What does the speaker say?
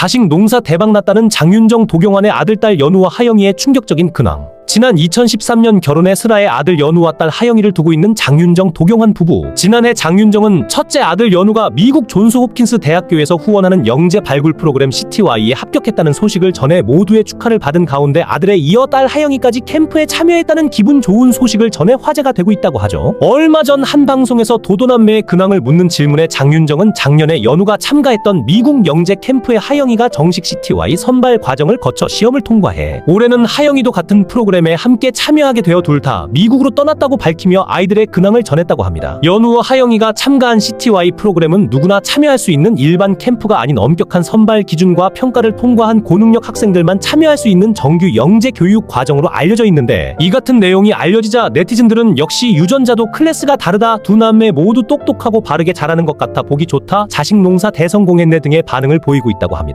자식 농사 대박 났다는 장윤정 도경환의 아들 딸 연우와 하영이의 충격적인 근황. 지난 2013년 결혼해 슬아의 아들 연우와 딸 하영이를 두고 있는 장윤정 도경환 부부. 지난해 장윤정은 첫째 아들 연우가 미국 존스 홉킨스 대학교에서 후원하는 영재 발굴 프로그램 CTY에 합격했다는 소식을 전해 모두의 축하를 받은 가운데 아들에 이어 딸 하영이까지 캠프에 참여했다는 기분 좋은 소식을 전해 화제가 되고 있다고 하죠. 얼마 전 한 방송에서 도도남매의 근황을 묻는 질문에 장윤정은 작년에 연우가 참가했던 미국 영재 캠프의 하영이가 정식 CTY 선발 과정을 거쳐 시험을 통과해 올해는 하영이도 같은 프로그램에 함께 참여하게 되어 둘 다 미국으로 떠났다고 밝히며 아이들의 근황을 전했다고 합니다. 연우와 하영이가 참가한 CTY 프로그램은 누구나 참여할 수 있는 일반 캠프가 아닌 엄격한 선발 기준과 평가를 통과한 고능력 학생들만 참여할 수 있는 정규 영재 교육 과정으로 알려져 있는데 이 같은 내용이 알려지자 네티즌들은 역시 유전자도 클래스가 다르다 두 남매 모두 똑똑하고 바르게 자라는 것 같아 보기 좋다 자식 농사 대성공했네 등의 반응을 보이고 있다고 합니다.